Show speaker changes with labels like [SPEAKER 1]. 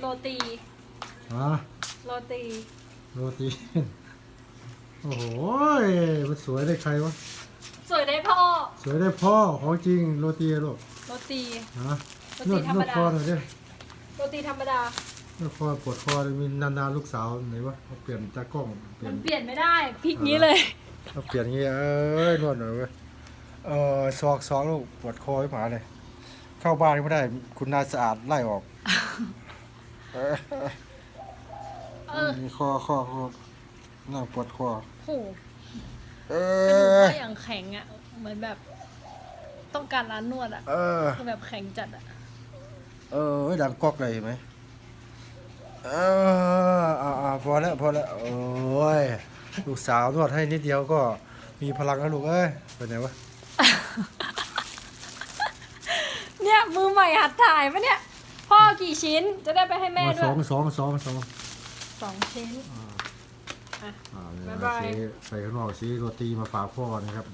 [SPEAKER 1] โรตี
[SPEAKER 2] ฮะ
[SPEAKER 1] โรตี
[SPEAKER 2] โรตีโอ้โหมันสวยได้ใครวะ
[SPEAKER 1] สวยได้พ่อ
[SPEAKER 2] สวยได้พ่อของจริงโรตีอะลูก
[SPEAKER 1] โรตี
[SPEAKER 2] ฮะ
[SPEAKER 1] โร
[SPEAKER 2] น
[SPEAKER 1] ตี
[SPEAKER 2] วด
[SPEAKER 1] ธรร
[SPEAKER 2] น
[SPEAKER 1] ม
[SPEAKER 2] วด
[SPEAKER 1] ดา
[SPEAKER 2] คอหน่อยดิ
[SPEAKER 1] โรตีธรรมดา
[SPEAKER 2] นวดคอปวดคอเลยมีนานๆลูกสาวไหนวะเขาเปลี่ยนตากล้องเปลี่ย
[SPEAKER 1] มันน เปลี่ยนไม่ได้พลิกนี้เลย
[SPEAKER 2] เขาเปลี่ยนอย่างงี้เอ้ยนวดหน่อยเว้ยเออซอกซอกลูกปวดคอให้หมาเลย เข้าบ้านไม่ได้ คุณนายสะอาดไล่ออก เออ
[SPEAKER 1] เออ
[SPEAKER 2] มีคอคอคอน่าปวดคอ
[SPEAKER 1] โห
[SPEAKER 2] เอก
[SPEAKER 1] ระดูก
[SPEAKER 2] อ
[SPEAKER 1] ก็อย่างแข็งอะ เหมือนแบบ ต้องการร้านนวดอะ
[SPEAKER 2] เออ
[SPEAKER 1] คือแบบแข็งจัดอะ
[SPEAKER 2] เออดังก๊อกเลยเห็นไหมเอออ่าอ่าพอแล้วพอแล้วโอ้ยลูกสาวนวดให้นิดเดียวก็มีพลังแล้วลูกเอ้ยไปไหนวะ
[SPEAKER 1] เนี่ยมือใหม่หัดถ่ายปะเนี่ย พ่อกี่ชิ้นจะได้ไปให้แม่
[SPEAKER 2] มา
[SPEAKER 1] ด้
[SPEAKER 2] ส
[SPEAKER 1] ว
[SPEAKER 2] อยงสองสองสอง
[SPEAKER 1] สองชิ้น อะ
[SPEAKER 2] อ่า
[SPEAKER 1] บ๊ายบาย
[SPEAKER 2] ซื้อไปข้างนอกซื้อโรตีมาฝากพ่อนะครับ